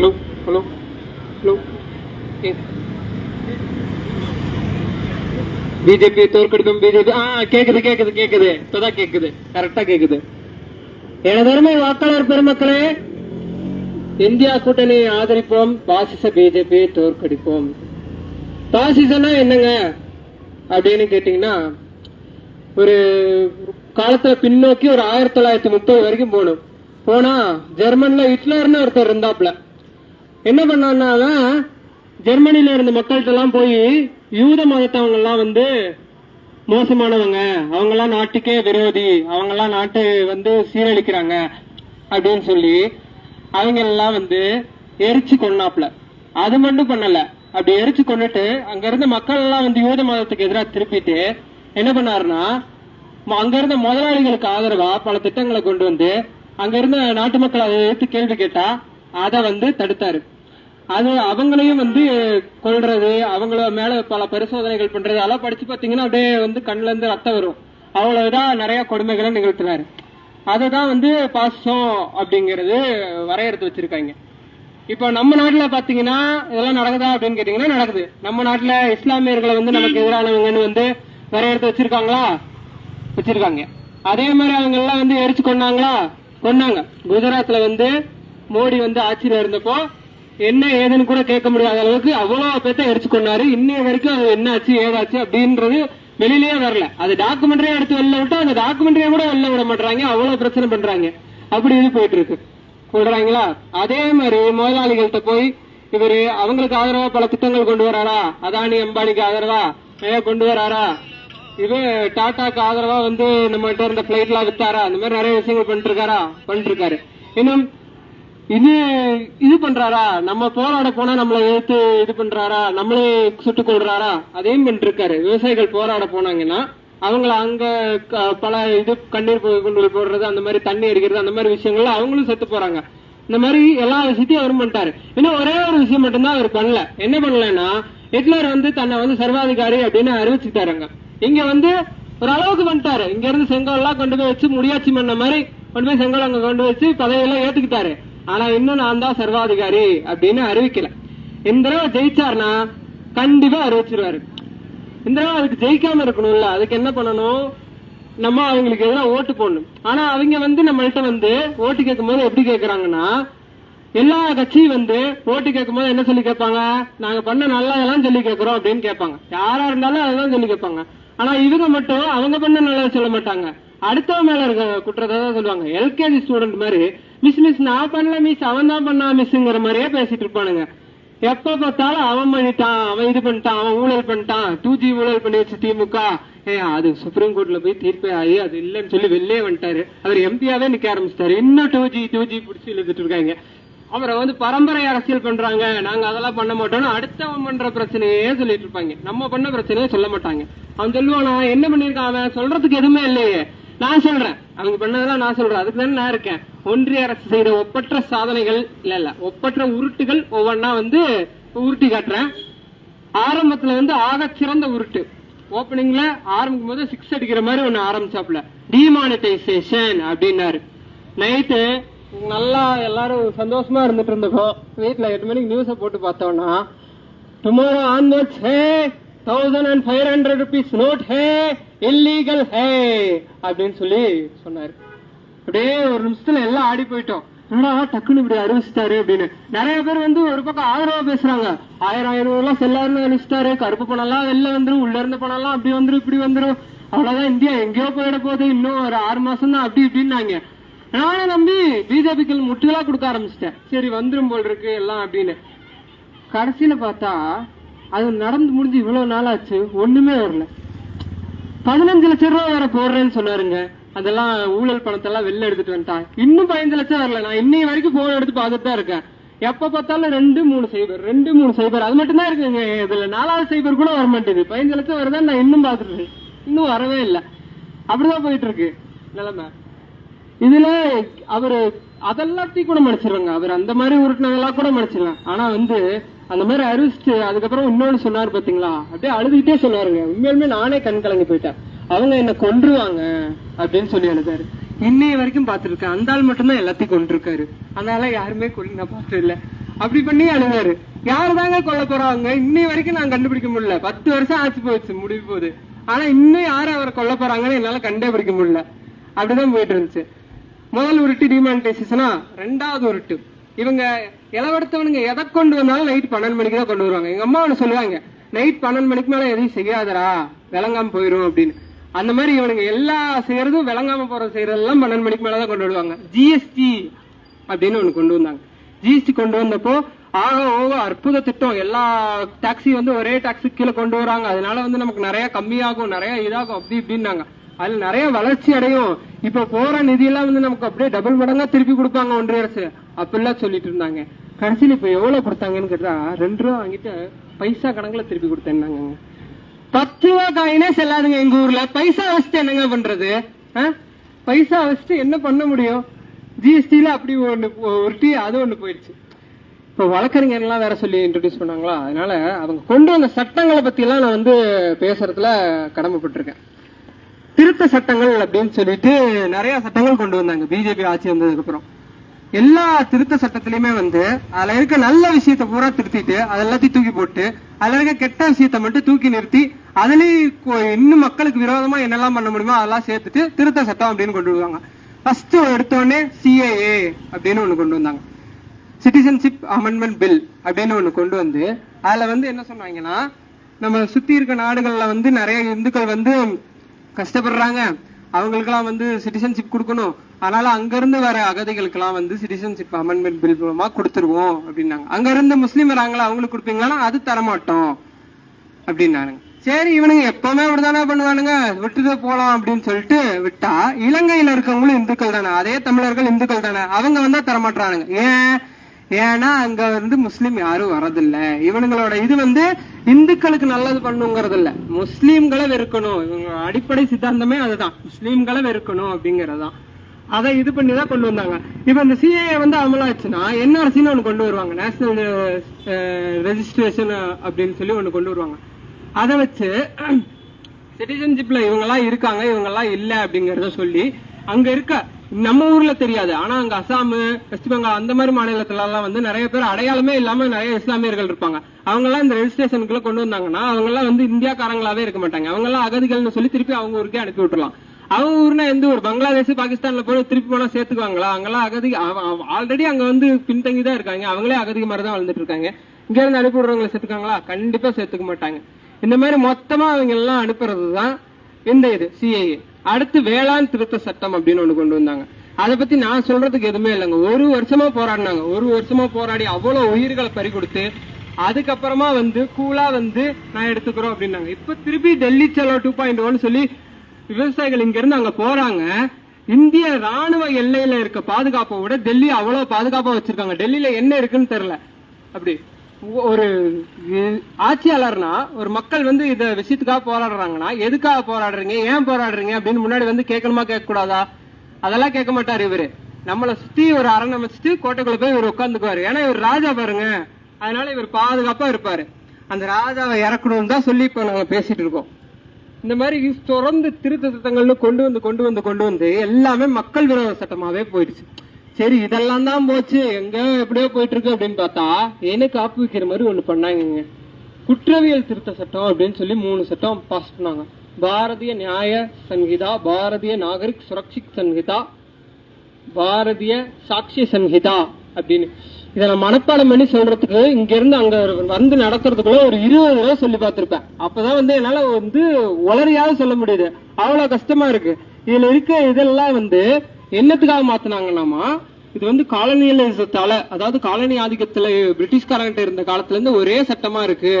Hello hello hello BJP தோற்கடிக்கும் BJP ஆ கேக்குது கேக்குது கேக்குது. இப்பதான் கேக்குது. கரெக்டா கேக்குது. எனதருமை வாக்காளர் பெருமக்களே இந்தியா கூட்டணியை ஆதரிப்போம். பாசிச பிஜேபி தோற்கடிப்போம். பாசிசம்னா என்னங்க? அப்படின்னு கேட்டீங்கன்னா ஒரு காலத்துல பின்னோக்கி ஒரு ஆயிரத்தி தொள்ளாயிரத்தி முப்பது வரைக்கும் போகணும் போனா ஜெர்மன்ல ஹிட்லர்னு ஒருத்தர் இருந்தாப்ல என்ன பண்ணான்னா ஜெர்மனியில இருந்த மக்கள்கிட்ட எல்லாம் போய் யூத மதத்தவங்க எல்லாம் வந்து மோசமானவங்க. அவங்க எல்லாம் நாட்டுக்கே விரோதி. அவங்க எல்லாம் நாட்டை வந்து சீரழிக்கிறாங்க அப்படின்னு சொல்லி அவங்க எல்லாம் வந்து எரிச்சு கொண்டாப்ல அது மட்டும் பண்ணல. அப்படி எரிச்சு கொண்டுட்டு அங்க இருந்த மக்கள் எல்லாம் வந்து யூத மதத்துக்கு எதிராக திருப்பிட்டு என்ன பண்ணாருன்னா அங்க இருந்த முதலாளிகளுக்கு ஆதரவா பல திட்டங்களை கொண்டு வந்து அங்க இருந்த நாட்டு மக்கள் அதை எடுத்து கேள்வி கேட்டா அதை வந்து தடுத்தாரு. அது அவங்களையும் வந்து கொள்றது அவங்கள மேல பல பரிசோதனைகள் பண்றது அதெல்லாம் படிச்சு பாத்தீங்கன்னா அப்படியே வந்து கண்ணுல இருந்து ரத்தம் வரும். அவ்வளவுதான் நிறைய கொடுமைகளை நிகழ்த்தினாரு அதுதான் வந்து பாசம் அப்படிங்கறது வரையறுத்து வச்சிருக்காங்க. இப்போ நம்ம நாட்டுல பாத்தீங்கன்னா இதெல்லாம் நடக்குதா அப்படின்னு கேட்டீங்கன்னா நடக்குது. நம்ம நாட்டுல இஸ்லாமியர்களை வந்து நமக்கு எதிரானவங்கன்னு வந்து வரையறுத்து வச்சிருக்காங்களா? வச்சிருக்காங்க. அதே மாதிரி அவங்க எல்லாம் வந்து எரிச்சு கொண்டாங்களா கொன்னாங்க. குஜராத்ல வந்து மோடி வந்து ஆட்சியில இருந்தப்போ என்ன ஏதுன்னு கூட கேட்க முடியாத அளவுக்கு அவ்வளவு பேத்த எரிச்சு கொண்டாரு இன்னைய வரைக்கும் அது என்ன ஆச்சு ஏதாச்சு அப்படின்றது வெளியிலேயே வரல. அது டாக்குமெண்ட்ரியா எடுத்து வெளில விட்டா அந்த டாக்குமெண்ட்ரியா கூட வெளில விட மாட்டாங்க அவ்வளவு பிரச்சனை பண்றாங்க. அப்படி இது போயிட்டு இருக்கு சொல்றாங்களா? அதே மாதிரி முதலாளிகள்கிட்ட போய் இவரு அவங்களுக்கு ஆதரவா பல திட்டங்கள் கொண்டு வராரா? அதானி அம்பானிக்கு ஆதரவா? நிறைய கொண்டு வராரா? இது டாடாக்கு ஆதரவா வந்து நம்மகிட்ட இருந்த இருந்த எல்லாம் வித்தாரா? அந்த மாதிரி நிறைய விஷயங்கள் பண்ணிட்டு இருக்காரா? பண்ணிட்டு இருக்காரு. இன்னும் இது இது பண்றாரா? நம்ம போராட போனா நம்மளை எழுத்து இது பண்றாரா? நம்மளே சுட்டுக் கொள்றாரா அதையும் பண்ணிட்டு விவசாயிகள் போராட போனாங்கன்னா அவங்கள அங்க பல இது கண்ணீர் கொண்டு போடுறது அந்த மாதிரி தண்ணி அடிக்கிறது அந்த மாதிரி விஷயங்கள்ல அவங்களும் செத்து போறாங்க. இந்த மாதிரி எல்லா விஷயத்தையும் அவரும் பண்ணிட்டாரு. இன்னும் ஒரே ஒரு விஷயம் மட்டும்தான் அவர் பண்ணல. என்ன பண்ணலன்னா ஹிட்லர் வந்து தன்னை வந்து சர்வாதிகாரி அப்படின்னு அறிவிச்சுட்டாருங்க. இங்க வந்து ஒரு அளவுக்கு பண்ணிட்டாரு இங்க இருந்து செங்கோல் எல்லாம் கொண்டு போய் வச்சு முடியாட்சி பண்ண மாதிரி கொண்டு போய் செங்கோல் அங்க கொண்டு வச்சு பதவியெல்லாம் ஏத்துக்கிட்டாரு. ஆனா இன்னும் நான் தான் சர்வாதிகாரி அப்படின்னு அறிவிக்கல. இந்த தடவை ஜெயிச்சாருன்னா கண்டிப்பா அறிவிச்சிருவாரு. இந்த தடவை அதுக்கு ஜெயிக்காம இருக்கணும்ல அதுக்கு என்ன பண்ணணும்? நம்ம அவங்களுக்கு எதிராக ஓட்டு போடணும். ஆனா அவங்க வந்து நம்மள்ட்ட வந்து ஓட்டு கேட்கும் போது எப்படி கேக்குறாங்கன்னா எல்லா கட்சியும் வந்து ஓட்டு கேட்கும் போது என்ன சொல்லி கேட்பாங்க? நாங்க பண்ண நல்லதெல்லாம் சொல்லி கேட்கிறோம் அப்படின்னு கேட்பாங்க. யாரா இருந்தாலும் அதான் சொல்லி கேட்பாங்க. ஆனா இவங்க மட்டும் அவங்க பண்ண நல்லதை சொல்ல மாட்டாங்க. அடுத்தவங்க மேல இருக்க குற்றத்தை தான் சொல்லுவாங்க. எல்கேஜி ஸ்டூடெண்ட் மாதிரி மிஸ் மிஸ் நான் பண்ணல மிஸ் அவன் தான் பண்ணா மிஸ்ங்கிற மாதிரியே பேசிட்டு இருப்பானுங்க. எப்ப பார்த்தாலும் அவன் பண்ணிட்டான் அவன் இது பண்ணிட்டான் அவன் ஊழல் பண்ணிட்டான். டூ ஜி ஊழல் பண்ணி வச்சு திமுக. ஏ அது சுப்ரீம் கோர்ட்ல போய் தீர்ப்பே ஆகி அது இல்லைன்னு சொல்லி வெளியே வந்துட்டாரு. அவர் எம்பியாவே நிக்க ஆரம்பிச்சிட்டாரு. இன்னும் டூ ஜி டூ ஜி பிடிச்சி இழுத்துட்டு இருக்காங்க. அவரை வந்து பரம்பரை அரசியல் பண்றாங்க. நாங்க அதெல்லாம் பண்ண மாட்டோம்னு அடுத்தவன் பண்ற பிரச்சனையே சொல்லிட்டு இருப்பாங்க. நம்ம பண்ண பிரச்சனையே சொல்ல மாட்டாங்க. அவன் சொல்லுவானா என்ன பண்ணிருக்கான் அவன்? சொல்றதுக்கு எதுவுமே இல்லையே. நான் சொல்றேன். அவங்க பண்ணதெல்லாம் நான் சொல்றேன். அதுக்கு தானே நான் இருக்கேன். ஒன்றிய அரசு செய்த ஒப்பற்ற சாதனைகள் இல்ல இல்ல. ஒப்பற்ற உருட்டுகள் ஒவ்வொன்னா வந்து உருட்டி காட்டுறேன். ஆரம்பத்துல வந்து ஆக சிறந்த உருட்டு. ஓப்பனிங்ல ஆரம்பிக்கும் போது சிக்ஸ் அடிக்கிற மாதிரி ஒண்ணு ஆரம்பிச்சாப்ல டிமானிட்டைசேஷன் அப்படின்னாரு. நைட்டு நல்லா எல்லாரும் சந்தோஷமா இருந்துட்டு இருந்தப்போ வீட்டுல எட்டு மணிக்கு நியூஸ போட்டு பார்த்தோம்னா tomorrow onwards hey thousand and five hundred rupees note hey illegal ஹே அப்படின்னு சொல்லி சொன்னாரு. அப்படியே ஒரு நிமிஷத்துல எல்லாம் ஆடி போயிட்டோம். என்னடா டக்குன்னு இப்படி அறிவிச்சிட்டாரு அப்படின்னு. நிறைய பேர் வந்து ஒரு பக்கம் ஆதரவா பேசுறாங்க. ஆயிரம் ஆயிரம் எல்லாம் செல்லாருன்னு அறிவிச்சிட்டாரு. கருப்பு பணம் எல்லாம் வெளில வந்துரும் உள்ள இருந்த பணம் எல்லாம் அப்படி வந்துரும் இப்படி வந்துரும். அவ்வளவுதான் இந்தியா எங்கேயோ போயிட போகுது. இன்னும் ஒரு ஆறு மாசம் தான் அப்படி இப்படின்னாங்க. நானே நம்பி பிஜேபிக்கு முட்டுகளா கொடுக்க ஆரம்பிச்சிட்டேன். சரி வந்துரும் போல் இருக்கு எல்லாம் அப்படின்னு. கடைசியில பார்த்தா அது நடந்து முடிஞ்சு இவ்வளவு நாள் ஆச்சு ஒண்ணுமே வரல. பதினஞ்சு லட்சம் ரூபாய் வர போடுறேன்னு சொன்னாருங்க. அதெல்லாம் ஊழல் பணத்தெல்லாம் வெளில எடுத்துட்டு வந்துட்டான் இன்னும் பதினஞ்சு லட்சம் வரல. நான் இன்னைய வரைக்கும் போன் எடுத்து பார்த்துட்டு தான் இருக்கேன். எப்ப பார்த்தாலும் ரெண்டு மூணு சைபர் ரெண்டு மூணு சைபர் அது மட்டும் தான் இருக்குங்க. இதுல நாலாவது சைபர் கூட வர மாட்டேங்குது பதினஞ்சு லட்சம் வருதான் நான் இன்னும் பாத்துட்டு இன்னும் வரவே இல்லை. அப்படிதான் போயிட்டு இருக்கு நிலைமை. இதுல அவரு அதெல்லாத்தையும் கூட மன்னிச்சிருவாங்க. அவர் அந்த மாதிரி உருட்டினதெல்லாம் கூட மன்னிச்சிருவாங்க. ஆனா வந்து அந்த மாதிரி அறிவிச்சுட்டு அதுக்கப்புறம் இன்னொன்னு சொன்னாரு பாத்தீங்களா? அப்படியே அழுதுகிட்டே சொன்னாருங்க உண்மையிலுமே நானே கண் கலங்கி போயிட்டேன். அவங்க என்ன கொன்றுவாங்க அப்படின்னு சொல்லி எழுதாரு இன்னைய வரைக்கும் பாத்துருக்கேன் அந்த ஆள் மட்டும்தான் எல்லாத்தையும் கொண்டிருக்காரு அதனால யாருமே கொல்லி நான் பார்த்தது இல்ல அப்படி பண்ணி அழுதாரு. யாரு தாங்க கொல்ல போறாங்க? இன்னை வரைக்கும் நான் கண்டுபிடிக்க முடியல. பத்து வருஷம் ஆச்சு போச்சு முடிவு போகுது ஆனா இன்னும் யாரும் அவரை கொல்ல போறாங்கன்னு என்னால கண்டுபிடிக்க முடியல. அப்படிதான் போயிட்டு இருந்துச்சு. முதல் உருட்டு டிமானிட்டைசேஷனா ரெண்டாவது உருட்டு. இவங்க இளவெடுத்தவனுங்க எதை கொண்டு வந்தாலும் நைட் பன்னெண்டு மணிக்கு தான் கொண்டு வருவாங்க. எங்க அம்மா ஒன்று சொல்லுவாங்க நைட் பன்னெண்டு மணிக்கு மேல எதையும் செய்யாதடா விளங்காம போயிடும் அப்படின்னு. அந்த மாதிரி இவனுங்க எல்லா செய்யறதும் விளங்காம போற செய்யறதெல்லாம் பன்னெண்டு மணிக்கு மேலதான் கொண்டு வருவாங்க. ஜிஎஸ்டி அப்படின்னு ஒன்று கொண்டு வந்தாங்க. ஜிஎஸ்டி கொண்டு வந்தப்போ ஆக ஓக அற்புத திட்டம். எல்லா டாக்ஸி வந்து ஒரே டாக்ஸி கீழே கொண்டு வராங்க. அதனால வந்து நமக்கு நிறைய கம்மியாகும் நிறைய இதாகும் அப்படி இப்படின்னாங்க. அதுல நிறைய வளர்ச்சி அடையும். இப்ப போற நிதி எல்லாம் வந்து நமக்கு அப்படியே டபுள் மடங்கா திருப்பி கொடுப்பாங்க ஒன்றிய அரசு. அப்படிலாம் சொல்லிட்டு இருந்தாங்க. கடைசியில் இப்ப எவ்வளவு கொடுத்தாங்கன்னு கேட்டா ரெண்டு ரூபா வாங்கிட்டு பைசா கணக்குல திருப்பி கொடுத்தேன்னாங்க பத்து ரூபா காயினே செல்லாதுங்க எங்க ஊர்ல. பைசா வச்சுட்டு என்னங்க பண்றது? ஆ? பைசா வச்சுட்டு என்ன பண்ண முடியும்? ஜிஎஸ்டியில அப்படி ஒண்ணு உருட்டி அது ஒண்ணு போயிடுச்சு. இப்போ வழக்கறிஞர் எல்லாம் வேற சொல்லி இன்ட்ரடியூஸ் பண்ணாங்களா? அதனால அவங்க கொண்டு வந்த சட்டங்களை பத்தி எல்லாம் நான் வந்து பேசுறதுல கடமைப்பட்டிருக்கேன். திருத்த சட்டங்கள் அப்படின்னு சொல்லிட்டு நிறைய சட்டங்கள் கொண்டு வந்தாங்க. பிஜேபி ஆட்சி வந்ததுக்கு அப்புறம் எல்லா திருத்த சட்டத்திலயுமே வந்து அதுல இருக்க நல்ல விஷயத்த பூரா திருத்திட்டு அது எல்லாத்தையும் தூக்கி போட்டு அதுல இருக்க கெட்ட விஷயத்த மட்டும் தூக்கி நிறுத்தி அதுலயும் இன்னும் மக்களுக்கு விரோதமா என்னெல்லாம் பண்ண முடியுமோ அதெல்லாம் சேர்த்துட்டு திருத்த சட்டம் அப்படின்னு கொண்டு வருவாங்க. ஃபர்ஸ்ட் எடுத்தோடனே சிஏஏ அப்படின்னு ஒண்ணு கொண்டு வந்தாங்க. சிட்டிசன்ஷிப் அமெண்ட்மெண்ட் பில் அப்படின்னு ஒண்ணு கொண்டு வந்து அதுல வந்து என்ன சொன்னாங்கன்னா நம்ம சுத்தி இருக்க நாடுகள்ல வந்து நிறைய இந்துக்கள் வந்து கஷ்டப்படுறாங்க. அவங்களுக்கெல்லாம் வந்து சிட்டிசன்ஷிப் கொடுக்கணும். அதனால அங்கிருந்து வர அகதிகளுக்கெல்லாம் வந்து சிட்டிசன்ஷிப் அமெண்ட்மெண்ட் பில் மூலமா கொடுத்துருவோம் அப்படின்னாங்க. அங்கிருந்து முஸ்லீம் வராங்களா? அவங்களுக்கு கொடுப்பீங்களா அது தரமாட்டோம் அப்படின்னானுங்க சரி இவனுங்க எப்பவுமே இப்படிதானே பண்ணுவானுங்க. விட்டுட்டு போலாம் அப்படின்னு சொல்லிட்டு விட்டா இலங்கையில இருக்கவங்களும் இந்துக்கள் தானே. அதே தமிழர்கள் இந்துக்கள் தானே. அவங்க வந்தா தரமாட்டானுங்க ஏன்? ஏன்னா அங்க வந்து முஸ்லீம் யாரும் வரதில்ல. இவனுங்களோட இது வந்து இந்துக்களுக்கு நல்லது பண்ணுங்கிறது இல்ல முஸ்லீம்களை வெறுக்கணும். இவங்க அடிப்படை சித்தாந்தமே அதுதான். முஸ்லீம்களை வெறுக்கணும் அப்படிங்கறதுதான். அதை இது பண்ணி தான் கொண்டு வந்தாங்க. இப்ப இந்த சிஏ வந்து அமலாச்சுன்னா என்ஆர்சின்னு ஒண்ணு கொண்டு வருவாங்க. National registration uh, uh, uh, அப்படின்னு சொல்லி ஒண்ணு கொண்டு வருவாங்க. அதை வச்சு சிட்டிசன்ஷிப்ல இவங்க எல்லாம் இருக்காங்க இவங்க எல்லாம் இல்ல அப்படிங்கறத சொல்லி அங்க இருக்க நம்ம ஊர்ல தெரியாது. ஆனா அங்க அசாம் வெஸ்ட் பெங்கால் அந்த மாதிரி மாநிலத்துல எல்லாம் வந்து நிறைய பேர் அடையாளமே இல்லாம நிறைய இஸ்லாமியர்கள் இருப்பாங்க. அவங்க எல்லாம் இந்த ரெஜிஸ்ட்ரேஷனுக்குள்ள கொண்டு வந்தாங்கன்னா அவங்க எல்லாம் வந்து இந்தியாக்காரங்களாவே இருக்க மாட்டாங்க. அவங்க எல்லாம் அகதிகள்னு சொல்லி திருப்பி அவங்க ஊருக்கே அனுப்பி விட்டுலாம் அவங்க ஊர்னா எந்த ஊர்? பங்களாதேஷ் பாகிஸ்தான்ல போய் திருப்பி போனா சேர்த்துக்குவாங்களா? அங்கெல்லாம் அகதி ஆல்ரெடி அங்க வந்து பின்தங்கி தான் இருக்காங்க. அவங்களே அகதி மாதிரி தான் வளர்ந்துட்டு இருக்காங்க. இங்க இருந்து அனுப்பி விடுறவங்களை சேர்த்துக்காங்களா கண்டிப்பா சேர்த்துக்க மாட்டாங்க. இந்த மாதிரி மொத்தமா அவங்க எல்லாம் அனுப்புறது தான் இந்த இது சிஏஏ அடுத்து வேளாண் திருத்த சட்டம் அப்படின்னு ஒண்ணு கொண்டு வந்தாங்க. அதை பத்தி நான் சொல்றதுக்கு எதுவுமே இல்லைங்க. ஒரு வருஷமா போராடினாங்க. ஒரு வருஷமா போராடி அவ்வளவு உயிர்களை பறி கொடுத்து அதுக்கப்புறமா வந்து கூலா வந்து நான் எடுத்துக்கிறோம் அப்படின்னாங்க. இப்ப திருப்பி Delhi Chalo two point one சொல்லி விவசாயிகள் இங்க இருந்து அங்க போறாங்க. இந்திய ராணுவ எல்லையில இருக்க பாதுகாப்பை விட டெல்லி அவ்வளவு பாதுகாப்பா வச்சிருக்காங்க. டெல்லியில என்ன இருக்குன்னு தெரியல. அப்படி. ஒரு ஆட்சியாளர்னா ஒரு மக்கள் வந்து இத விஷயத்துக்காக போராடுறாங்கன்னா எதுக்காக போராடுறீங்க ஏன் போராடுறீங்க அப்படின்னு முன்னாடி வந்து கேட்கணுமா கேட்க கூடாதா அதெல்லாம் கேட்க மாட்டாரு இவரு. நம்மள சுத்தி ஒரு அரண் அமைச்சிட்டு கோட்டைக்குள்ள போய் இவர் உட்காந்துக்குவாரு. ஏன்னா இவர் ராஜா பாருங்க. அதனால இவர் பாதுகாப்பா இருப்பாரு. அந்த ராஜாவை இறக்கணும்னு தான் சொல்லி இப்ப நாங்க பேசிட்டு இருக்கோம். இந்த மாதிரி தொடர்ந்து திருத்த திட்டங்கள்னு கொண்டு வந்து கொண்டு வந்து கொண்டு வந்து எல்லாமே மக்கள் விரோத சட்டமாவே போயிடுச்சு. சரி இதெல்லாம் தான் போச்சு. எங்க எப்படியோ போயிட்டு இருக்கு அப்படின்னு பார்த்தா என்ன காப்பு வைக்கிற மாதிரி ஒண்ணு பண்ணாங்க குற்றவியல் திருத்த சட்டம் அப்படின்னு சொல்லி மூணு சட்டம் பாஸ் பண்ணாங்க. பாரதிய நியாய சங்கீதா பாரதிய நாகரிக் சுரக்ஷித் சங்கீதா பாரதிய சாட்சிய சங்கீதா அப்படின்னு. இதை நான் மனப்பாடம் பண்ணி சொல்றதுக்கு இங்க இருந்து அங்க வந்து நடக்கிறதுக்குள்ள ஒரு இருபது தடவை சொல்லி பார்த்திருப்பேன். அப்பதான் வந்து என்னால வந்து உளறியாவது சொல்ல முடியுது. அவ்வளவு கஷ்டமா இருக்கு. இதுல இருக்க இதெல்லாம் வந்து என்னத்துக்காக மாத்தினாங்கன்னாமா? இது வந்து காலனியலிசத்தால அதாவது காலனி ஆதிக்கத்துல பிரிட்டிஷ்காரங்கிட்ட இருந்த காலத்துல இருந்து ஒரே சட்டமா இருக்கு.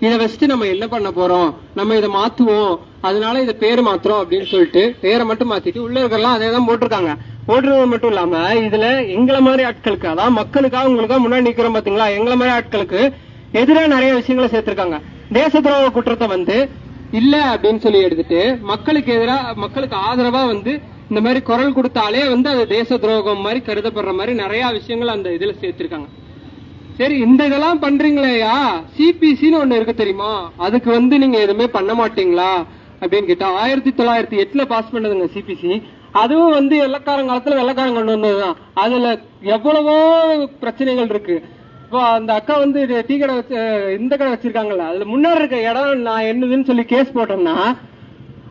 இதை வச்சுட்டு நம்ம என்ன பண்ண போறோம்? நம்ம இதை மாத்துவோம். அதனால இதை பேரு மாத்துறோம் அப்படின்னு சொல்லிட்டு பேரை மட்டும் மாத்திட்டு உள்ள இருக்கலாம் அதே தான் போட்டிருக்காங்க. போட்டுறது மட்டும் இல்லாம இதுல எங்களை மாதிரி ஆட்களுக்கு அதான் மக்களுக்காக உங்களுக்காக முன்னாடி நிக்கிறோம் பாத்தீங்களா? எங்களை மாதிரி ஆட்களுக்கு எதிராக நிறைய விஷயங்களை சேர்த்திருக்காங்க. தேச துரோக குற்றத்தை வந்து இல்ல அப்படின்னு சொல்லி எடுத்துட்டு மக்களுக்கு எதிராக மக்களுக்கு ஆதரவா வந்து இந்த மாதிரி குரல் கொடுத்தாலே வந்து அது தேச துரோகம் மாதிரி கருதப்படுற மாதிரி நிறைய விஷயங்கள் அந்த இதுல சேர்த்திருக்காங்க. சரி இந்த இதெல்லாம் பண்றீங்களேயா? சிபிசின்னு ஒண்ணு இருக்கு தெரியுமா? அதுக்கு வந்து நீங்க எதுவுமே பண்ண மாட்டீங்களா? அப்படின்னு கேட்டா ஆயிரத்தி தொள்ளாயிரத்தி எட்டுல பாஸ் பண்ணதுங்க சிபிசி. அதுவும் வந்து வெள்ளக்காரன் காலத்துல வெள்ளக்காரன் கொண்டு வந்ததுதான். அதுல எவ்வளவோ பிரச்சனைகள் இருக்கு. இப்போ அந்த அக்கா வந்து இது டீ கடை வச்சு இந்த கடை வச்சிருக்காங்கல்ல அதுல முன்னாடி இருக்க இடம் நான் என்னதுன்னு சொல்லி கேஸ் போட்டோம்னா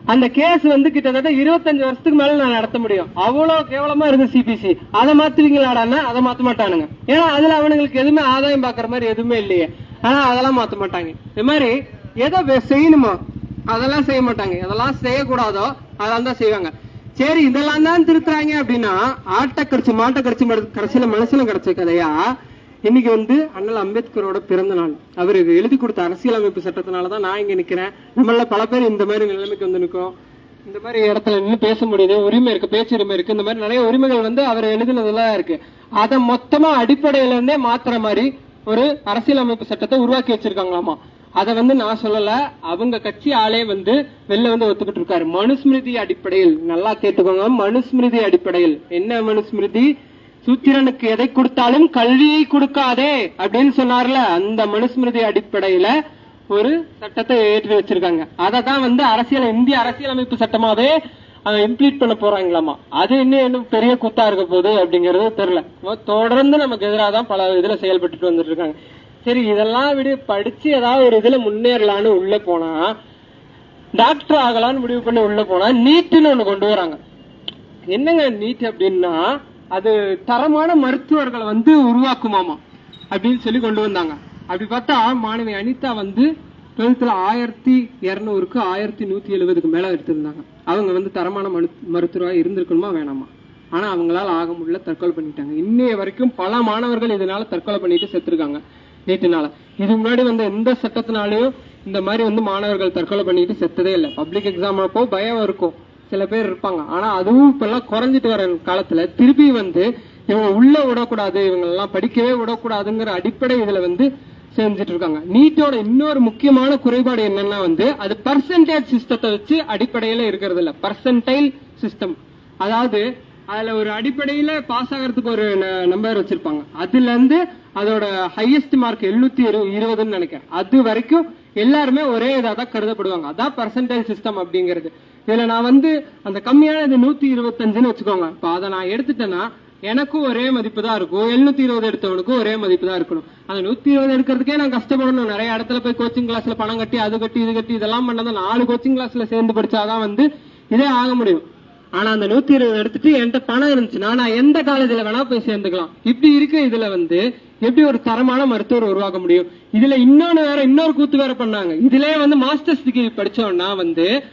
அந்த கேஸ் வந்து கிட்டத்தட்ட இருபத்தஞ்சு வருஷத்துக்கு மேல நான் நடத்த முடியும். அவ்வளவு கேவலமா இருக்கு சிபிசி அதை மாத்துவீங்களாடான்னா அதை மாத்த மாட்டானுங்க. ஏன்னா அதுல அவனுங்களுக்கு எதுவுமே ஆதாயம் பாக்குற மாதிரி எதுவுமே இல்லையே. ஆனா அதெல்லாம் மாத்த மாட்டாங்க. இது மாதிரி எதை வே- செய்யணுமோ அதெல்லாம் செய்ய மாட்டாங்க. அதெல்லாம் செய்யக்கூடாதோ அதெல்லாம் தான் செய்வாங்க. சரி இதெல்லாம் தான் திருத்துறாங்க அப்படின்னா ஆட்டை கரைச்சி மாட்டை கரைச்சி மடு- கடைசியில மனுஷனும் கிடைச்ச கதையா இன்னைக்கு வந்து அண்ணல் அம்பேத்கரோட பிறந்த நாள். அவர் எழுதி கொடுத்த அரசியலமைப்பு சட்டத்தினால தான் நான் இங்க நிக்கிறேன். நம்மள பல பேர் இந்த மாதிரி நிலைமைக்கு வந்து நிற்கும். இந்த மாதிரி இடத்துல நின்று பேச முடியுது உரிமை இருக்கு பேச்சு உரிமை இருக்கு. இந்த மாதிரி நிறைய உரிமைகள் வந்து அவர் எழுதினதெல்லாம் இருக்கு. அதை மொத்தமா அடிப்படையில இருந்தே மாத்துற மாதிரி ஒரு அரசியலமைப்பு சட்டத்தை உருவாக்கி வச்சிருக்காங்களாமா? அதை வந்து நான் சொல்லல. அவங்க கட்சி ஆளே வந்து வெளில வந்து ஒத்துக்கிட்டு இருக்காரு. மனுஸ்மிருதி அடிப்படையில் நல்லா கேட்டுக்கோங்க. மனுஸ்மிருதி அடிப்படையில். என்ன மனுஸ்மிருதி? சூத்திரனுக்கு எதை கொடுத்தாலும் கல்வியை கொடுக்காதே அப்படின்னு சொன்னார்ல அந்த மனுஸ்மிருதி அடிப்படையில ஒரு சட்டத்தை ஏற்றி வச்சிருக்காங்க. அதை தான் வந்து அரசியல் இந்திய அரசியலமைப்பு சட்டமாவே இம்ப்ளீட் பண்ண போறாங்களாமா? அது இன்னும் இன்னும் பெரிய குத்தா இருக்க போகுது அப்படிங்கறது தெரியல. தொடர்ந்து நமக்கு எதிராக தான் பல இதுல செயல்பட்டுட்டு வந்துட்டு இருக்காங்க. சரி இதெல்லாம் விட படிச்சு ஏதாவது ஒரு இதுல முன்னேறலான்னு உள்ள போனா டாக்டர் ஆகலான்னு முடிவு பண்ணி உள்ள போனா நீட்டுன்னு ஒண்ணு கொண்டு வராங்க. என்னங்க நீட் அப்படின்னா அது தரமான மருத்துவர்களை வந்து உருவாக்குமாமா? அப்படின்னு சொல்லி கொண்டு வந்தாங்க. அப்படி பார்த்தா மாணவி அனிதா வந்து டுவெல்த்தில் ஆயிரத்தி இரநூறுக்கு ஆயிரத்தி நூற்றி எழுபதுக்கு மேலே எடுத்திருந்தாங்க. அவங்க வந்து தரமான மரு மருத்துவராக இருந்திருக்கணுமா வேணாமா? ஆனால் அவங்களால ஆக முடியல தற்கொலை பண்ணிட்டாங்க. இன்னைய வரைக்கும் பல மாணவர்கள் இதனால தற்கொலை பண்ணிட்டு செத்துருக்காங்க நீட்டுனால இது முன்னாடி வந்த எந்த சட்டத்தினாலையும் இந்த மாதிரி வந்து மாணவர்கள் தற்கொலை பண்ணிட்டு செத்ததே இல்லை. பப்ளிக் எக்ஸாம் அப்போ பயம் இருக்கும். சில பேர் இருப்பாங்க. ஆனா அதுவும் இப்பெல்லாம் குறைஞ்சிட்டு வர காலத்துல திருப்பி வந்து இவங்க உள்ள விடக்கூடாது இவங்க எல்லாம் படிக்கவே விடக்கூடாதுங்கிற அடிப்படை இதுல வந்து செஞ்சுட்டு இருக்காங்க. நீட்டோட இன்னொரு முக்கியமான குறைபாடு என்னன்னா வந்து அது பர்சன்டேஜ் சிஸ்டத்தை வச்சு அடிப்படையில இருக்கிறது இல்ல. பர்சன்டைல் சிஸ்டம் அதாவது அதுல ஒரு அடிப்படையில பாஸ் ஆகிறதுக்கு ஒரு நம்பர் வச்சிருப்பாங்க. அதுல இருந்து அதோட ஹையஸ்ட் மார்க் எழுநூத்தி இருபதுன்னு நினைக்கிறேன். அது வரைக்கும் எல்லாருமே ஒரே இதாக தான் கருதப்படுவாங்க. அதான் பர்சன்டேஜ் சிஸ்டம் அப்படிங்கிறது. இதுல நான் வந்து அந்த கம்மியானது நூத்தி இருபத்தஞ்சுன்னு வச்சுக்கோங்க. இப்ப அதை நான் எடுத்துட்டேன்னா எனக்கும் ஒரே மதிப்பு தான் இருக்கும். எழுநூத்தி இருபது எடுத்தவனுக்கும் ஒரே மதிப்பு தான் இருக்கணும். அந்த நூத்தி இருபது எடுக்கிறதுக்கே நான் கஷ்டப்படணும். நிறைய இடத்துல போய் கோச்சிங் கிளாஸ்ல பணம் கட்டி அது கட்டி இது கட்டி இதெல்லாம் பண்ணதான் நாலு கோச்சிங் கிளாஸ்ல சேர்ந்து படிச்சாதான் வந்து இதே ஆக முடியும். ஆனா அந்த நூத்தி இருபது எடுத்துட்டு என்கிட்ட பணம் இருந்துச்சுன்னா நான் எந்த காலேஜ்ல வேணா போய் சேர்ந்துக்கலாம். இப்படி இருக்க இதுல வந்து எப்படி ஒரு தரமான மருத்துவர் உருவாக்க முடியும்? இதுல இன்னொன்னு வேற இன்னொரு கூத்து வேற பண்ணாங்க. இதுலயே வந்து மாஸ்டர்ஸ் டிகிரி படிச்சோம்னா வந்து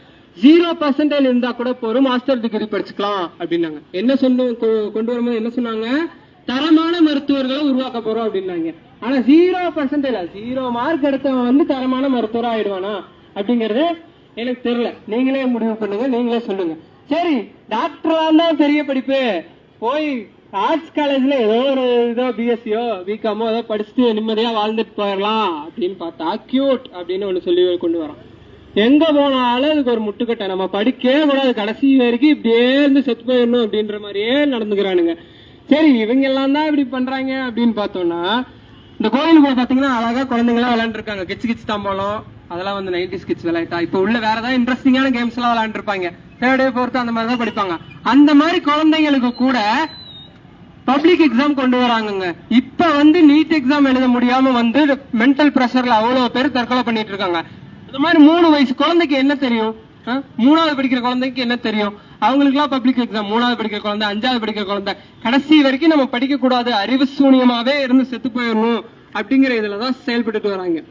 ஜீரோ பர்சன்டேஜ் இருந்தா கூட போறோம் மாஸ்டர் டிகிரி படிச்சுக்கலாம் அப்படின்னாங்க. என்ன சொன்ன கொ- கொண்டு வரும்போது என்ன சொன்னாங்க? தரமான மருத்துவர்களை உருவாக்க போறோம் அப்படின்னாங்க. ஆனா ஜீரோ பர்சன்டேஜ் ஜீரோ மார்க் எடுத்தவன் வந்து தரமான மருத்துவரா ஆயிடுவானா அப்படிங்கறது எனக்கு தெரியல. நீங்களே முடிவு பண்ணுங்க. நீங்களே சொல்லுங்க. சரி டாக்டரா தான் பெரிய படிப்பு. போய் ஆர்ட்ஸ் காலேஜ்ல ஏதோ ஒரு இதோ பிஎஸ்சியோ பிகாமோ ஏதோ படிச்சுட்டு நிம்மதியா வாழ்ந்துட்டு போயிடலாம் அப்படின்னு பார்த்தா கியூட் அப்படின்னு ஒண்ணு சொல்லி கொண்டு வரோம் எங்க போனாலும் அதுக்கு ஒரு முட்டுக்கட்டை. நம்ம படிக்கவே கூடாது. கடைசி வரைக்கும் இப்படியே இருந்து செத்து போயிடணும் அப்படின்ற மாதிரியே நடந்துக்கிறானுங்க. சரி இவங்க எல்லாம் தான் இப்படி பண்றாங்க அப்படின்னு பார்த்தோம்னா இந்த கோயிலுக்குள்ள பாத்தீங்கன்னா அழகா குழந்தைங்க எல்லாம் விளையாண்டு கிச்சு கிச்சு தாம்பாலம் அதெல்லாம் வந்து நைன்டிஸ் கிட்ஸ் விளையாட்டா. இப்ப உள்ள வேற ஏதாவது இன்ட்ரெஸ்டிங்கான கேம்ஸ் எல்லாம் விளையாண்டுருப்பாங்க. தேர்ட் டே ஃபோர்த் அந்த மாதிரி தான் படிப்பாங்க. அந்த மாதிரி குழந்தைங்களுக்கு கூட பப்ளிக் எக்ஸாம் கொண்டு வராங்கங்க. இப்ப வந்து நீட் எக்ஸாம் எழுத முடியாம வந்து மென்டல் பிரஷர்ல அவ்வளவு பேர் தற்கொலை பண்ணிட்டு இருக்காங்க. இந்த மாதிரி மூணு வயசு குழந்தைக்கு என்ன தெரியும்? மூணாவது படிக்கிற குழந்தைக்கு என்ன தெரியும்? அவங்களுக்கு எல்லாம் பப்ளிக் எக்ஸாம் மூணாவது படிக்கிற குழந்தை அஞ்சாவது படிக்கிற குழந்தை. கடைசி வரைக்கும் நம்ம படிக்க கூடாது அறிவு சூனியமாவே இருந்து செத்து போயிடணும் அப்படிங்கிற இதுலதான் செயல்பட்டுட்டு வராங்க.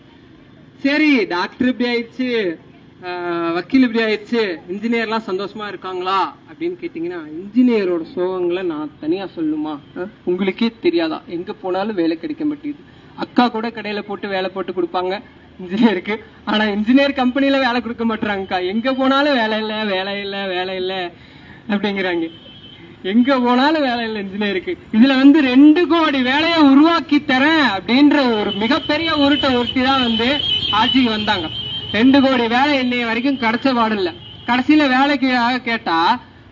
சரி டாக்டர் இப்படி ஆயிடுச்சு. ஆஹ், வக்கீல் இப்படி ஆயிடுச்சு. இன்ஜினியர்லாம் சந்தோஷமா இருக்காங்களா? அப்படின்னு கேட்டீங்கன்னா இன்ஜினியரோட சோகங்களை நான் தனியா சொல்லுமா? உங்களுக்கே தெரியாதா? எங்க போனாலும் வேலை கிடைக்க மாட்டேங்குது. அக்கா கூட கடையில போட்டு வேலை போட்டு கொடுப்பாங்க. இன்ஜினியருக்கு ஆனா இன்ஜினியர் கம்பெனில வேலை கொடுக்க மாட்டாங்கக்கா எங்க போனாலும் வேலை இல்ல வேலை இல்ல வேலை இல்ல அப்படிங்கிறாங்க. எங்க போனாலும் வேலை இல்லை இன்ஜினியருக்கு இதுல வந்து ரெண்டு கோடி வேலையை உருவாக்கி தரேன் அப்படின்ற ஒரு மிகப்பெரிய உருட்டை உருட்டி தான் வந்து ஆட்சிக்கு வந்தாங்க. ரெண்டு கோடி வேலை இன்னைய வரைக்கும் கிடைச்ச பாடு கடைசியில வேலைக்கு ஆக கேட்டா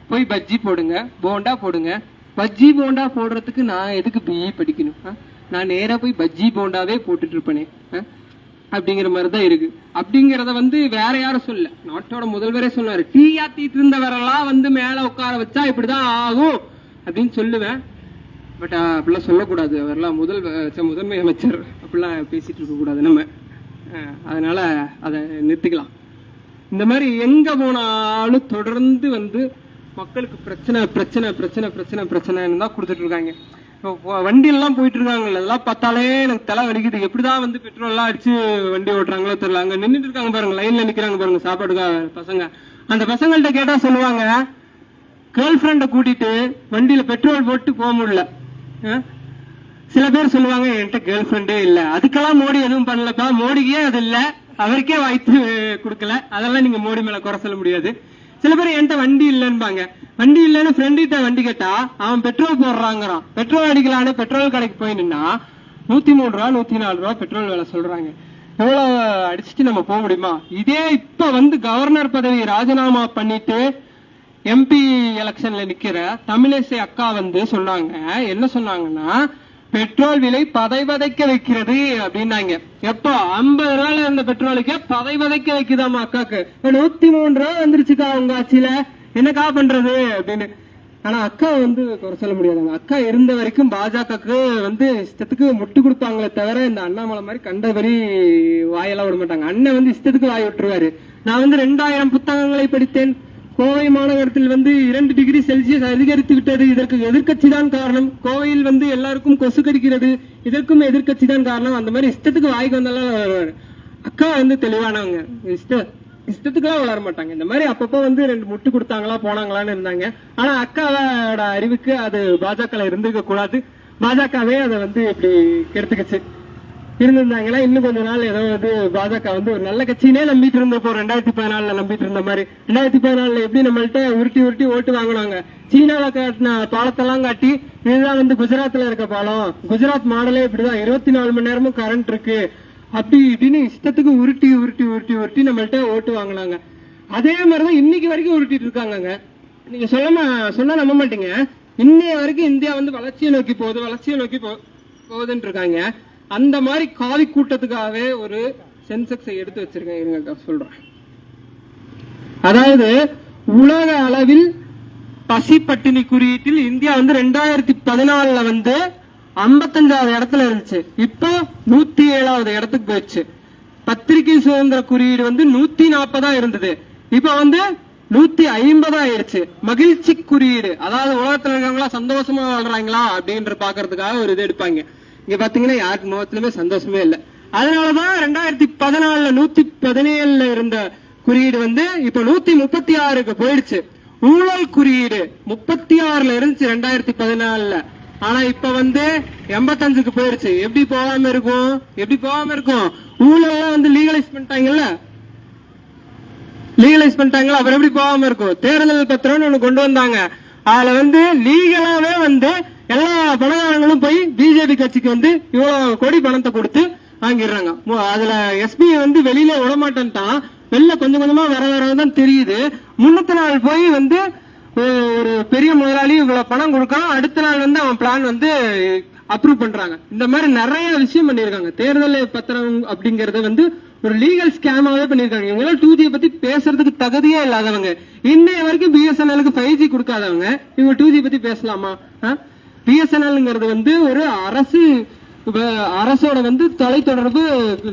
போய் பஜ்ஜி போடுங்க போண்டா போடுங்க. பஜ்ஜி போண்டா போடுறதுக்கு நான் எதுக்கு பிஇ படிக்கணும்? ஆ? நான் நேரா போய் பஜ்ஜி போண்டாவே போட்டுட்டு இருப்பேனே. அப்படிங்கிற மாதிரி தான் இருக்கு. அப்படிங்கறத வந்து வேற யாரும் சொல்ல நாட்டோட முதல்வரே சொன்னாரு டீயா ஆத்திட்டு இருந்தவரெல்லாம் வந்து மேல உட்கார வச்சா இப்படிதான் ஆகும் அப்படின்னு சொல்லுவேன். பட் அப்படிலாம் சொல்லக்கூடாது. அவர்லாம் முதல் முதன்மை அமைச்சர். அப்படிலாம் பேசிட்டு இருக்கக்கூடாது நம்ம. அதனால அதை நிறுத்திக்கலாம். இந்த மாதிரி எங்க போனாலும் தொடர்ந்து வந்து மக்களுக்கு பிரச்சனை பிரச்சனை பிரச்சனை பிரச்சனை பிரச்சனைன்னு தான் கொடுத்துட்டு இருக்காங்க. வண்டியெல்லாம் போயிட்டு இருக்காங்கல்ல அதெல்லாம் பார்த்தாலே எனக்கு தலை வலிக்குது. எப்படிதான் வந்து பெட்ரோல்லாம் அடிச்சு வண்டி ஓட்டுறாங்களோ தெரியல. அங்க நின்றுட்டு இருக்காங்க பாருங்க லைன்ல நிக்கிறாங்க பாருங்க சாப்பாடுக்காக பசங்க. அந்த பசங்கள்ட்ட கேட்டா சொல்லுவாங்க கேர்ள் ஃப்ரெண்டை கூட்டிட்டு வண்டியில பெட்ரோல் போட்டு போக முடியல. சில பேர் சொல்லுவாங்க என்கிட்ட கேர்ள் ஃப்ரெண்டே இல்ல. அதுக்கெல்லாம் மோடி எதுவும் பண்ணலப்பா. மோடிக்கே அது இல்ல. அவருக்கே வாய்ப்பு கொடுக்கல. அதெல்லாம் நீங்க மோடி மேல குறை சொல்ல முடியாது. சில பேர் என்கிட்ட வண்டி இல்லைன்பாங்க. வண்டி இல்லைன்னு ஃப்ரெண்டிட்ட வண்டி கேட்டா அவன் பெட்ரோல் போடுறாங்கிறான். பெட்ரோல் அடிக்கலான்னு பெட்ரோல் கடைக்கு போய் நின்னா நூத்தி மூணு ரூபா நூத்தி நாலு ரூபா பெட்ரோல் வேலை சொல்றாங்க. எவ்வளவு அடிச்சுட்டு நம்ம போக முடியுமா? இதே இப்ப வந்து கவர்னர் பதவி ராஜினாமா பண்ணிட்டு எம்பி எலெக்ஷன்ல நிக்கிற தமிழிசை அக்கா வந்து சொன்னாங்க. என்ன சொன்னாங்கன்னா பெட்ரோல் விலை பதை வதைக்க வைக்கிறது அப்படின்னாங்க. எப்போ? ஐம்பது ரூபாயில இருந்த பெட்ரோலுக்கு பதைவதைக்க வைக்குதாமா அக்காக்கு. நூத்தி மூணு ரூபா வந்துருச்சுக்கா உங்க ஆட்சியில. என்னக்கா பண்றது அப்படின்னு. ஆனா அக்கா வந்து குறை சொல்ல முடியாதுங்க. அக்கா இருந்த வரைக்கும் பாஜகவுக்கு வந்து இஷ்டத்துக்கு முட்டு கொடுப்பாங்களே தவிர இந்த அண்ணாமலை மாதிரி கண்டபடி வாயெல்லாம் விட மாட்டாங்க. அண்ணன் வந்து இஷ்டத்துக்கு வாய் விட்டுருவாரு. நான் வந்து ரெண்டாயிரம் புத்தகங்களை படித்தேன். கோவை மாநகரத்தில் வந்து இரண்டு டிகிரி செல்சியஸ் அதிகரித்து விட்டது. இதற்கு எதிர்க்கட்சி தான் காரணம். கோவையில் வந்து எல்லாருக்கும் கொசு கடிக்கிறது. இதற்கும் எதிர்க்கட்சி தான் காரணம். அந்த மாதிரி இஷ்டத்துக்கு வாய்க்கு வந்தாலும் வருவாரு. அக்கா வந்து தெளிவானவங்க. இஷ்ட இஷ்டத்துக்குலாம் வளர மாட்டாங்க. இந்த மாதிரி அப்பப்போ வந்து ரெண்டு முட்டு கொடுத்தாங்களா போனாங்களான்னு இருந்தாங்க. ஆனா அக்காவோட அறிவுக்கு அது பாஜக இருந்திருக்க கூடாது பாஜகவே அதை வந்து இப்படி கெடுத்துக்கிச்சு. இருந்திருந்தாங்கன்னா இன்னும் கொஞ்ச நாள் ஏதோ வந்து பாஜக வந்து ஒரு நல்ல கட்சியினே நம்பிட்டு இருந்தப்போ ரெண்டாயிரத்தி பதினாலுல நம்பிட்டு இருந்த மாதிரி. ரெண்டாயிரத்தி பதினாலுல எப்படி நம்மள்ட்ட உருட்டி உருட்டி ஓட்டு வாங்கினாங்க? சீனால காட்டின பாலத்தெல்லாம் காட்டி இதுதான் வந்து குஜராத்ல இருக்க பாலம். குஜராத் மாடலே இப்படிதான். இருபத்தி நாலு மணி நேரமும் கரண்ட் இருக்கு. அப்படி இப்படின்னு இஷ்டத்துக்கு உருட்டி உருட்டி உருட்டி உருட்டி நம்மள்ட்ட ஓட்டு வாங்கினாங்க. அதே மாதிரிதான் இன்னைக்கு வரைக்கும் உருட்டிட்டு இருக்காங்கங்க. நீங்க சொல்லாம சொன்னா நம்ப மாட்டீங்க. இன்னைய வரைக்கும் இந்தியா வந்து வளர்ச்சியை நோக்கி போகுது வளர்ச்சியை நோக்கி போ போகுதுன்னு இருக்காங்க. அந்த மாதிரி காவி கூட்டத்துக்காகவே ஒரு சென்செக்ஸை எடுத்து வச்சிருக்கேன் இருங்க சொல்றேன். அதாவது உலக அளவில் பசி பட்டினி குறியீட்டில் இந்தியா வந்து ரெண்டாயிரத்தி பதினாலுல வந்து ஐம்பத்தஞ்சாவது இடத்துல இருந்துச்சு. இப்போ நூத்தி ஏழாவது இடத்துக்கு போயிடுச்சு. பத்திரிகை சுதந்திர குறியீடு வந்து நூத்தி நாற்பதா இருந்தது. இப்ப வந்து நூத்தி ஐம்பதா ஆயிடுச்சு. மகிழ்ச்சி குறியீடு. அதாவது உலகத்துல இருக்கிறவங்களா சந்தோஷமா வாழ்றாங்களா அப்படின்ற பாக்குறதுக்காக ஒரு இது எடுப்பாங்க. இங்க பாத்தீங்கன்னா யாருக்கு முகத்திலுமே சந்தோஷமே இல்லை. அதனாலதான் ரெண்டாயிரத்தி பதினாலுல நூத்தி பதினேழுல இருந்த குறியீடு வந்து இப்ப நூத்தி முப்பத்தி ஆறுக்கு போயிடுச்சு. ஊழல் குறியீடு முப்பத்தி ஆறுல இருந்துச்சு ரெண்டாயிரத்தி பதினாலுல ஆனா இப்ப வந்து எண்பத்தஞ்சுக்கு போயிடுச்சு. எப்படி போகாம இருக்கும்? எப்படி போகாம இருக்கும்? ஊழல்லாம் வந்து லீகலைஸ் பண்ணிட்டாங்கல்ல? லீகலைஸ் பண்ணிட்டாங்களா அப்புறம் எப்படி போகாம இருக்கும்? தேர்தல் பத்திரம்னு ஒண்ணு கொண்டு வந்தாங்க. அதுல வந்து லீகலாவே வந்து எல்லா பணக்காரங்களும் போய் பிஜேபி கட்சிக்கு வந்து இவ்வளவு கோடி பணத்தை கொடுத்து வாங்கிடுறாங்க. அதுல எஸ்பி வந்து வெளியில விட மாட்டேன்ட்டான் வெளில கொஞ்சம் கொஞ்சமா வர வரதான் தெரியுது. முன்னத்து நாள் போய் வந்து ஒரு பெரிய முதலாளி இவ்வளவு பணம் கொடுக்கான் அடுத்த நாள் வந்து அவன் பிளான் வந்து அப்ரூவ் பண்றாங்க. இந்த மாதிரி நிறைய விஷயம் பண்ணிருக்காங்க தேர்தல் பத்திரம் அப்படிங்கறத வந்து ஒரு லீகல் ஸ்கேமாவே பண்ணிருக்காங்க இவங்க டூ ஜி பத்தி பேசுறதுக்கு தகுதியே இல்லாதவங்க. இன்னைய வரைக்கும் பிஎஸ்என்எலுக்கு ஃபைவ் ஜி கொடுக்காதவங்க. இவங்க டூ ஜி பத்தி பேசலாமா? பிஎஸ்என்எல்ங்கிறது வந்து ஒரு அரசு அரசோட வந்து தொலைத்தொடர்பு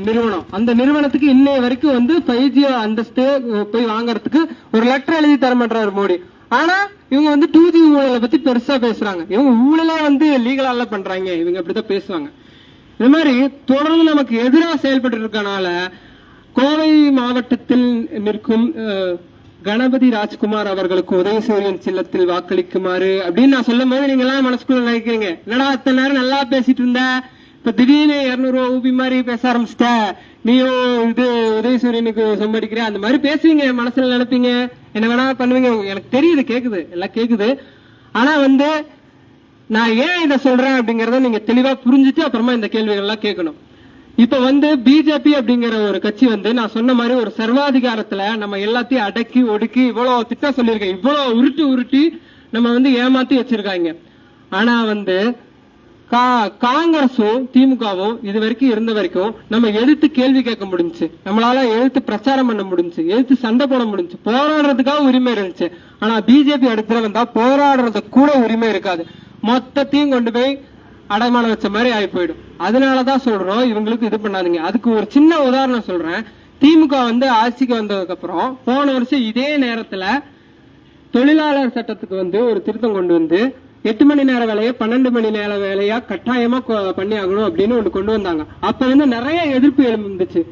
நிறுவனம். அந்த நிறுவனத்துக்கு இன்னைய வரைக்கும் வந்து ஃபைவ் ஜி அந்தஸ்து போய் வாங்குறதுக்கு ஒரு லெட்டர் எழுதி தர மாட்டாரு மோடி. ஆனா இவங்க வந்து டூ ஜி ஊழலை பத்தி பெருசா பேசுறாங்க. இவங்க ஊழலா வந்து லீகலால பண்றாங்க. இவங்க அப்படிதான் பேசுவாங்க. இந்த மாதிரி தொடர்ந்து நமக்கு எதிராக செயல்பட்டு இருக்கனால கோவை மாவட்டத்தில் நிற்கும் கணபதி ராஜ்குமார் அவர்களுக்கு உதயசூரியன் சின்னத்தில் வாக்களிக்குமாறு அப்படின்னு நான் சொல்லும் போது நீங்க எல்லாம் மனசுக்குள்ள நினைக்கிறீங்க. என்னடா அத்தனை நேரம் நல்லா பேசிட்டு இருந்த? இப்ப திடீர்னு இருநூறு ரூபா ஊபி மாதிரி பேச ஆரம்பிச்சிட்ட. நீயும் இது உதயசூரியனுக்கு சொம்படிக்கிற அந்த மாதிரி பேசுவீங்க மனசுல நினைப்பீங்க. என்ன வேணா பண்ணுவீங்க. எனக்கு தெரியுது கேக்குது எல்லாம் கேக்குது. ஆனா வந்து நான் ஏன் இதை சொல்றேன் அப்படிங்கறத நீங்க தெளிவா புரிஞ்சுட்டு அப்புறமா இந்த கேள்விகள் எல்லாம் கேட்கணும். இப்ப வந்து பிஜேபி அப்படிங்கிற ஒரு கட்சி வந்து நான் சொன்ன மாதிரி ஒரு சர்வாதிகாரத்துல நம்ம எல்லாத்தையும் அடக்கி ஒடுக்கி இவ்வளவு திட்டம் சொல்லியிருக்கேன் இவ்வளவு உருட்டி உருட்டி நம்ம வந்து ஏமாத்தி வச்சிருக்காங்க. ஆனா வந்து கா- காங்கிரஸும் திமுகவும் இது வரைக்கும் இருந்த வரைக்கும் நம்ம எழுத்து கேள்வி கேட்க முடிஞ்சுச்சு. நம்மளால எழுத்து பிரச்சாரம் பண்ண முடிஞ்சுச்சு. எழுத்து சண்டை போட முடிஞ்சு போராடுறதுக்காக உரிமை இருந்துச்சு. ஆனா பிஜேபி அடுத்த வந்தா போராடுறது கூட உரிமை இருக்காது. மொத்தத்தையும் கொண்டு போய் அடமானம் வச்ச மாதிரி ஆகி போயிடும். அதனாலதான் சொல்றோம் இவங்களுக்கு இது பண்ணாதீங்க. அதுக்கு ஒரு சின்ன உதாரணம் சொல்றேன். திமுக வந்து ஆட்சிக்கு வந்ததுக்கு அப்புறம் போன வருஷம் இதே நேரத்துல தொழிலாளர் சட்டத்துக்கு வந்து ஒரு திருத்தம் கொண்டு வந்து எட்டு மணி நேர வேலையை பன்னெண்டு மணி நேர வேலையா கட்டாயமா பண்ணி ஆகணும் அப்படின்னு ஒண்ணு கொண்டு வந்தாங்க. அப்ப வந்து நிறைய எதிர்ப்பு எழுந்துச்சு.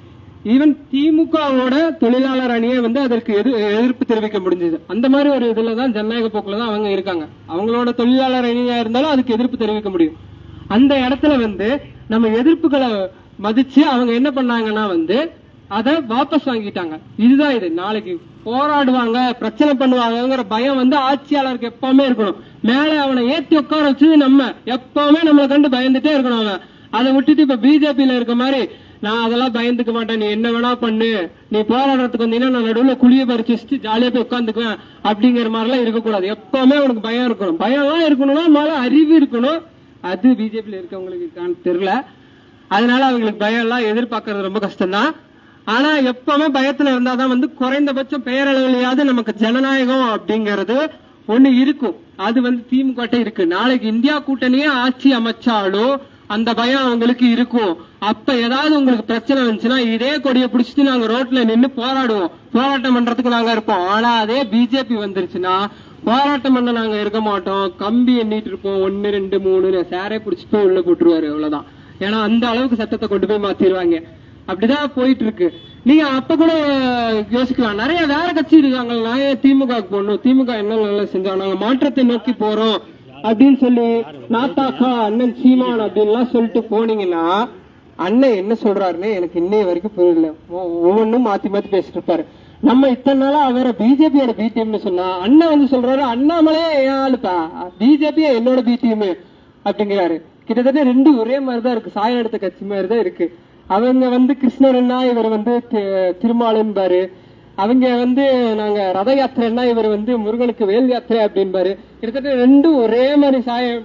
ஈவன் திமுகவோட தொழிலாளர் அணியே வந்து அதற்கு எதிர்- எதிர்ப்பு தெரிவிக்க முடிஞ்சது. அந்த மாதிரி ஒரு இதுல தான் ஜனநாயக போக்குல தான் அவங்க இருக்காங்க. அவங்களோட தொழிலாளர் அணியா இருந்தாலும் அதுக்கு எதிர்ப்பு தெரிவிக்க முடியும். அந்த இடத்துல வந்து நம்ம எதிர்ப்புகளை மதிச்சு அவங்க என்ன பண்ணாங்கன்னா வந்து அதை வாபஸ் வாங்கிட்டாங்க. இதுதான் இது. நாளைக்கு போராடுவாங்க பிரச்சனை பண்ணுவாங்கங்கிற பயம் வந்து ஆட்சியாளருக்கு எப்பவுமே இருக்கணும். மேல அவனை ஏத்தி உட்கார வச்சது நம்ம எப்பவுமே நம்மளை கண்டு பயந்துட்டே இருக்கணும் அவன். அதை விட்டுட்டு இப்ப பிஜேபியில இருக்க மாதிரி நான் அதெல்லாம் பயந்துக்க மாட்டேன். நீ என்ன வேணா பண்ணு. நீ போராடுறதுக்கு வந்தீங்கன்னா நான் நடுவில் குழிய பறிச்சு வச்சுட்டு ஜாலியா போய் உட்காந்துக்குவேன். அப்படிங்கிற மாதிரி எல்லாம் இருக்கக்கூடாது. எப்பவுமே உனக்கு பயம் இருக்கணும். பயம் எல்லாம் இருக்கணும்னா மேல அறிவு இருக்கணும். அது பிஜேபியில் இருக்கவங்களுக்கு தெரியல. அதனால அவங்களுக்கு பயம் எல்லாம் எதிர்பார்க்கறது ரொம்ப கஷ்டம்தான். ஆனா எப்பவுமே பயத்துல இருந்தாதான் வந்து குறைந்தபட்சம் பெயரளவிலையாவது நமக்கு ஜனநாயகம் அப்படிங்கிறது ஒண்ணு இருக்கும். அது வந்து திமுக இருக்கு. நாளைக்கு இந்தியா கூட்டணியே ஆட்சி அமைச்சாலும் அந்த பயம் அவங்களுக்கு இருக்கும். அப்ப ஏதாவது உங்களுக்கு பிரச்சனை வந்துச்சுன்னா இதே கொடியை பிடிச்சிட்டு நாங்க ரோட்ல நின்னு போராடுவோம். போராட்டம் பண்றதுக்கு நாங்க இருப்போம். ஆனா அதே பிஜேபி வந்துருச்சுன்னா போராட்டம் பண்ண நாங்க இருக்க மாட்டோம். கம்பி எண்ணிட்டு இருப்போம். ஒன்னு ரெண்டு மூணு சேரே பிடிச்சிட்டு போய் உள்ள போட்டுருவாரு அவ்வளவுதான். ஏன்னா அந்த அளவுக்கு சட்டத்தை கொண்டு போய் மாத்திடுவாங்க அப்படிதான் போயிட்டு இருக்கு நீங்க அப்ப கூட யோசிக்கலாம். நிறைய வேற கட்சி இருக்காங்க நான் ஏன் திமுக போடணும்? திமுக என்ன நல்லா செஞ்சோம் நாங்க மாற்றத்தை நோக்கி போறோம். அப்படின்னு சொல்லி நாத்தாக்கா அண்ணன் சீமான் அப்படின்லாம் சொல்லிட்டு போனீங்கன்னா அண்ணன் என்ன சொல்றாருன்னு எனக்கு இன்னைய வரைக்கும் புரியல. ஒ- ஒவ்வொன்றும் மாத்தி மாத்தி பேசிட்டு இருப்பாரு. நம்ம இத்தனை நாளா அவரை பிஜேபியோட பிடிஎம்னு சொன்னா அண்ணன் வந்து சொல்றாரு அண்ணாமலே என் ஆளுப்பா பிஜேபியா என்னோட பிடிஎம் அப்படிங்கிறாரு. கிட்டத்தட்ட ரெண்டு ஒரே மாதிரிதான் இருக்கு. சாயம் எடுத்த கட்சி மாதிரி தான் இருக்கு. அவங்க வந்து கிருஷ்ணர்னா இவர் வந்து திருமாலும்பாரு. அவங்க வந்து நாங்க ரத யாத்திரைன்னா இவர் வந்து முருகனுக்கு வேல் யாத்திரை அப்படின்பாரு கிட்டத்தட்ட ரெண்டும் ஒரே மாதிரி சாயம்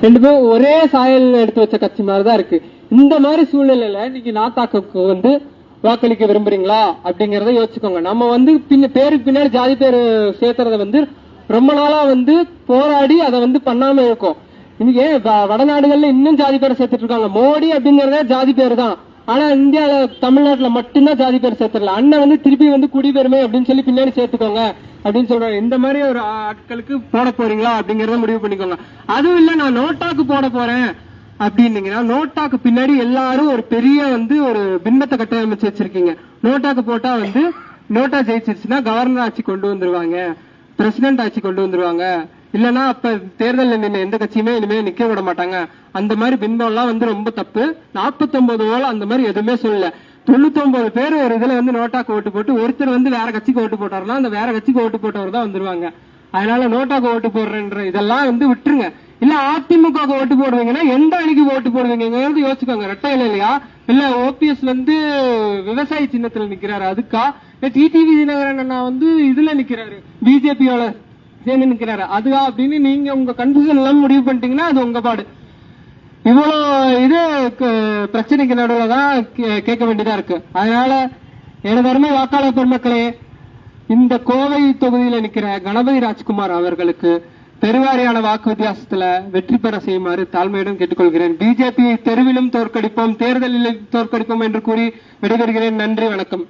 ரெண்டு பேரும் ஒரே சாயல் எடுத்து வச்ச கட்சி மாதிரி தான் இருக்கு. இந்த மாதிரி சூழ்நிலையில நீங்க நாத்தாக்கு வந்து வாக்களிக்க விரும்புறீங்களா? அப்படிங்கறத யோசிச்சுக்கோங்க. நம்ம வந்து பின்ன பேருக்கு பின்னாடி ஜாதி பேர் சேர்த்துறத வந்து ரொம்ப நாளா வந்து போராடி அதை வந்து பண்ணாம இருக்கும். இன்னைக்கு வ- வடநாடுகள்ல இன்னும் ஜாதி பேரை சேர்த்துட்டு இருக்காங்க. மோடி அப்படிங்கறத ஜாதி பேர் தான். ஆனா இந்தியால தமிழ்நாட்டுல மட்டும்தான் ஜாதி பேர் சேர்த்துடல. அண்ணன் வந்து திருப்பி வந்து குடிபெருமை அப்படின்னு சொல்லி பின்னாடி சேர்த்துக்கோங்க அப்படின்னு சொல்றாங்க இந்த மாதிரி ஒரு ஆட்களுக்கு போட போறீங்களா அப்படிங்கறத முடிவு பண்ணிக்கோங்க. அதுவும் இல்ல நான் நோட்டாக்கு போட போறேன். அப்படின்னீங்கன்னா நோட்டாக்கு பின்னாடி எல்லாரும் ஒரு பெரிய வந்து ஒரு பின்னத்தை கட்டமைச்சு வச்சிருக்கீங்க. நோட்டாக்கு போட்டா வந்து நோட்டா ஜெயிச்சிருச்சுன்னா கவர்னர் ஆட்சி கொண்டு வந்துருவாங்க. பிரசிடென்ட் ஆட்சி கொண்டு வந்துருவாங்க. இல்லனா அப்ப தேர்தலில் நின்று எந்த கட்சியுமே இனிமே நிக்க விட மாட்டாங்க. அந்த மாதிரி பின்பம் எல்லாம் வந்து ரொம்ப தப்பு. 49 ஓல அந்த மாதிரி எதுவுமே சொல்லல. 99 பேர் ஒரு இதுல வந்து நோட்டாக்கு ஓட்டு போட்டு ஒருத்தர் வந்து வேற கட்சிக்கு ஓட்டு போட்டாருன்னா அந்த வேற கட்சிக்கு ஓட்டு போட்டவர் தான் வந்துருவாங்க. அதனால நோட்டாக்கு ஓட்டு போடுறேன்ற இதெல்லாம் வந்து விட்டுருங்க. இல்ல அதிமுக ஓட்டு போடுவீங்கன்னா எந்த அணிக்கு ஓட்டு போடுவீங்க? யோசிச்சுக்கோங்க. ரெட்டை இல்லையா? இல்ல ஓபிஎஸ் வந்து விவசாய சின்னத்துல நிக்கிறாரு. அதுக்கா? இல்ல டிடிவி தினகரன் அண்ணா வந்து இதுல நிக்கிறாரு. பிஜேபியோட சேர்ந்து நிக்கிறாரு. அதுவா அப்படின்னு நீங்க உங்க கன்ஃபியூஷன் எல்லாம் முடிவு பண்ணிட்டீங்கன்னா அது உங்க பாடு. இவ்வளவு இது பிரச்சனைக்கு நடுவில் தான் கே- கேட்க வேண்டியதா இருக்கு. அதனால எனதருமை வாக்காளர் பெருமக்களே இந்த கோவை தொகுதியில நிக்கிற கணபதி ராஜ்குமார் அவர்களுக்கு பெருவாரியான வாக்கு வித்தியாசத்துல வெற்றி பெற செய்யுமாறு தாழ்மையிடம் கேட்டுக்கொள்கிறேன். பிஜேபி தெருவிலும் தோற்கடிப்போம் தேர்தலில் தோற்கடிப்போம் என்று கூறி விடைபெறுகிறேன். நன்றி வணக்கம்.